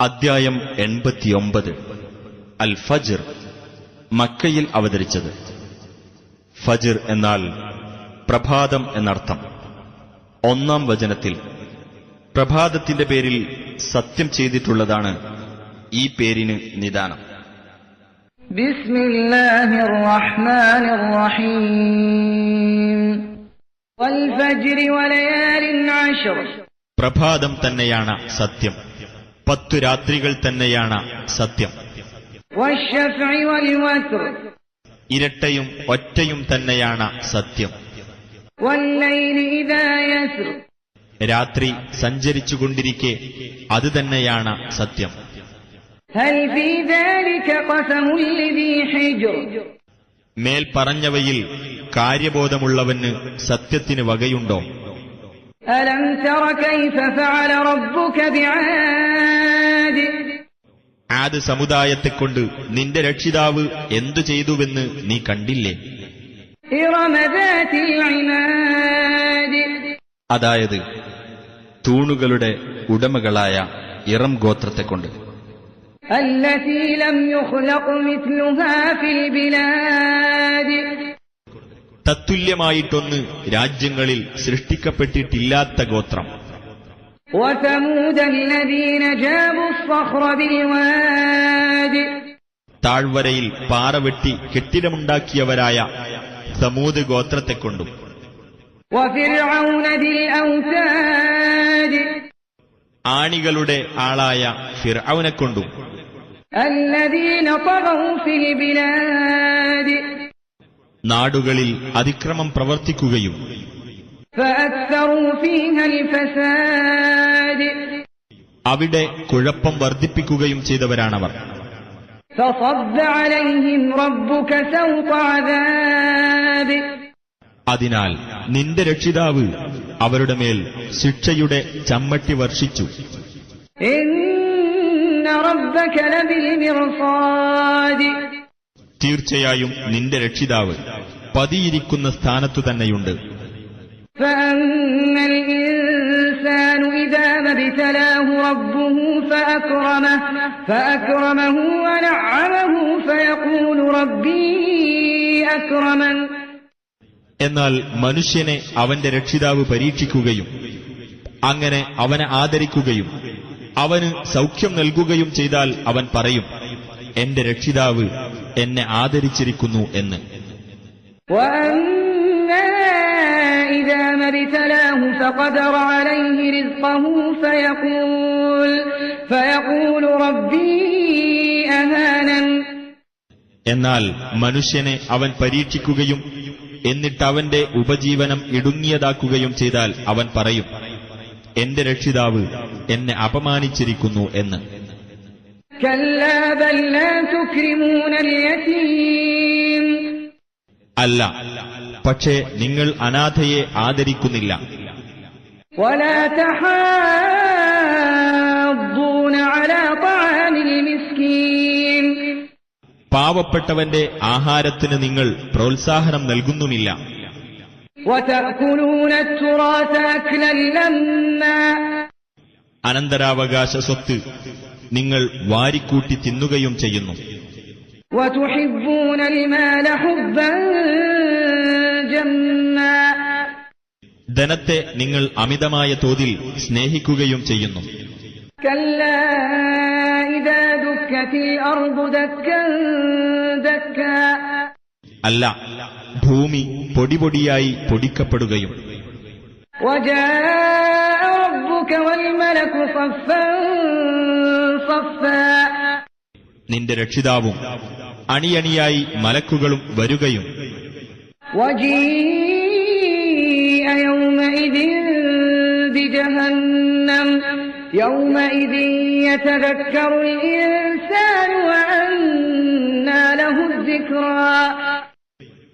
അദ്ധ്യായം എൺപത്തിയൊമ്പത്. അൽ ഫജിർ മക്കയിൽ അവതരിച്ചത്. ഫജിർ എന്നാൽ പ്രഭാതം എന്നർത്ഥം. ഒന്നാം വചനത്തിൽ പ്രഭാതത്തിന്റെ പേരിൽ സത്യം ചെയ്തിട്ടുള്ളതാണ് ഈ പേരിന് നിദാനം. പ്രഭാതം തന്നെയാണ് സത്യം. പത്തു രാത്രികൾ തന്നെയാണ് സത്യം. ഇരട്ടയും ഒറ്റയും തന്നെയാണ് സത്യം. രാത്രി സഞ്ചരിച്ചുകൊണ്ടിരിക്കെ അത് തന്നെയാണ് സത്യം. മേൽ പറഞ്ഞവയിൽ കാര്യബോധമുള്ളവന് സത്യത്തിന് വകയുണ്ടോ? ആദ് സമുദായത്തെക്കൊണ്ട് നിന്റെ രക്ഷിതാവ് എന്തു ചെയ്തുവെന്ന് നീ കണ്ടില്ലേ إرم ذات العماد അതായത് തൂണുകളുടെ ഉടമകളായ ഇറം ഗോത്രത്തെക്കൊണ്ട് التي لم يخلق مثلها في البلاد തത്തുല്യമായിട്ടൊന്ന് രാജ്യങ്ങളിൽ സൃഷ്ടിക്കപ്പെട്ടിട്ടില്ലാത്ത ഗോത്രം وثمود الذين جابوا الصخر بالواد താഴ്വരയിൽ പാറ വെട്ടി കെട്ടിടമുണ്ടാക്കിയവരായ സമൂത് ഗോത്രത്തെക്കൊണ്ടും وفرعون ذي الأوتاد ആണികളുടെ ആളായ ഫിർഔനെ കൊണ്ടും الذين طغوا في البلاد നാടുകളിൽ അതിക്രമം പ്രവർത്തിക്കുകയും അവിടെ കുഴപ്പം വർദ്ധിപ്പിക്കുകയും ചെയ്തവരാണവർ. അതിനാൽ നിന്റെ രക്ഷിതാവ് അവരുടെ മേൽ ശിക്ഷയുടെ ചമ്മട്ടി വർഷിച്ചു. തീർച്ചയായും നിന്റെ രക്ഷിതാവ് പതിയിരിക്കുന്ന സ്ഥാനത്തു തന്നെയുണ്ട്. എന്നാൽ മനുഷ്യനെ അവന്റെ രക്ഷിതാവ് പരീക്ഷിക്കുകയും അങ്ങനെ അവനെ ആദരിക്കുകയും അവന് സൗഖ്യം നൽകുകയും ചെയ്താൽ അവൻ പറയും എന്റെ രക്ഷിതാവ് എന്നെ ആദരിച്ചിരിക്കുന്നു എന്ന്. إذا ما ابتلاه فقدر عليه رزقه فيقول فيقول ربي أهانن എന്നാൽ മനുഷ്യനെ അവൻ പരീക്ഷിക്കുകയും എന്നിട്ട് അവന്റെ ഉപജീവനം ഇടുങ്ങിയതാക്കുകയും ചെയ്താൽ അവൻ പറയും എന്റെ രക്ഷിതാവ് എന്നെ അപമാനിച്ചിരിക്കുന്നു എന്ന് كلا അല്ല. പക്ഷേ നിങ്ങൾ അനാഥയെ ആദരിക്കുന്നില്ല. പാവപ്പെട്ടവന്റെ ആഹാരത്തിന് നിങ്ങൾ പ്രോത്സാഹനം നൽകുന്നുമില്ല. അനന്തരാവകാശ സ്വത്ത് നിങ്ങൾ വാരിക്കൂട്ടി തിന്നുകയും ചെയ്യുന്നു. وتحبون المال حبا جما ധനത്തെ നിങ്ങൾ അമിതമായ തോതിൽ സ്നേഹിക്കുകയും ചെയ്യുന്നു كلا إذا دكت الأرض دكا دكا അല്ല ഭൂമി പൊടിപൊടിയായി പൊടിക്കപ്പെടുകയും وجاء ربك والملك صفا صفا നിന്റെ രക്ഷിതാവും. അണിയണിയായി മലക്കുകളും വരുകയും.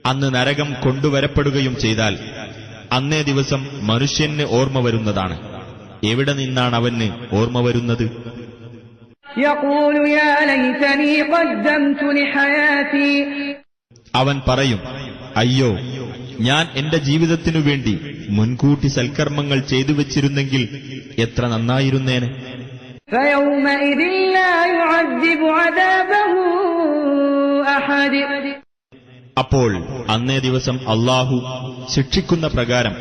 അന്ന് നരകം കൊണ്ടുവരപ്പെടുകയും ചെയ്താൽ അന്നേ ദിവസം മനുഷ്യന് ഓർമ്മ വരുന്നതാണ്. എവിടെ നിന്നാണ് അവന് ഓർമ്മ വരുന്നത്? അവൻ പറയും അയ്യോ ഞാൻ എന്റെ ജീവിതത്തിനു വേണ്ടി മുൻകൂട്ടി സൽക്കർമ്മങ്ങൾ ചെയ്തു വച്ചിരുന്നെങ്കിൽ എത്ര നന്നായിരുന്നേനെ فيومئذ لا يعذب عذابه أحد അപ്പോൾ അന്നേ ദിവസം അള്ളാഹു ശിക്ഷിക്കുന്ന പ്രകാരം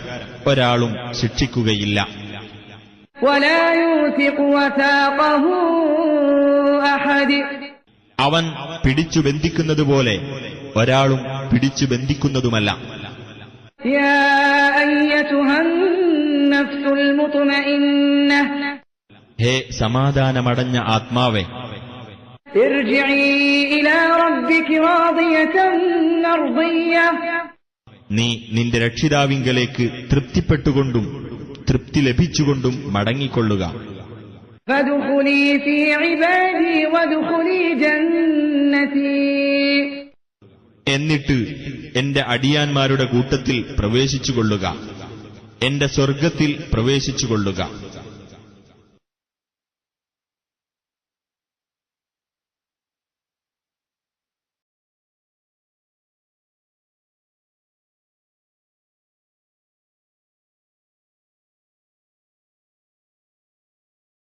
ഒരാളും ശിക്ഷിക്കുകയില്ല ولا يوثق وثاقه أحد അവൻ പിടിച്ചു ബന്ധിക്കുന്നത് പോലെ ഒരാളും പിടിച്ചു ബന്ധിക്കുന്നതുമല്ല. ഹേ സമാധാനമടഞ്ഞ ആത്മാവേ. നീ നിന്റെ രക്ഷിതാവിങ്കലേക്ക് തൃപ്തിപ്പെട്ടുകൊണ്ടും തൃപ്തി ലഭിച്ചുകൊണ്ടും മടങ്ങിക്കൊള്ളുക. എന്നിട്ട് എന്റെ അടിയാന്മാരുടെ കൂട്ടത്തിൽ പ്രവേശിച്ചുകൊള്ളുക. എന്റെ സ്വർഗത്തിൽ പ്രവേശിച്ചുകൊള്ളുക.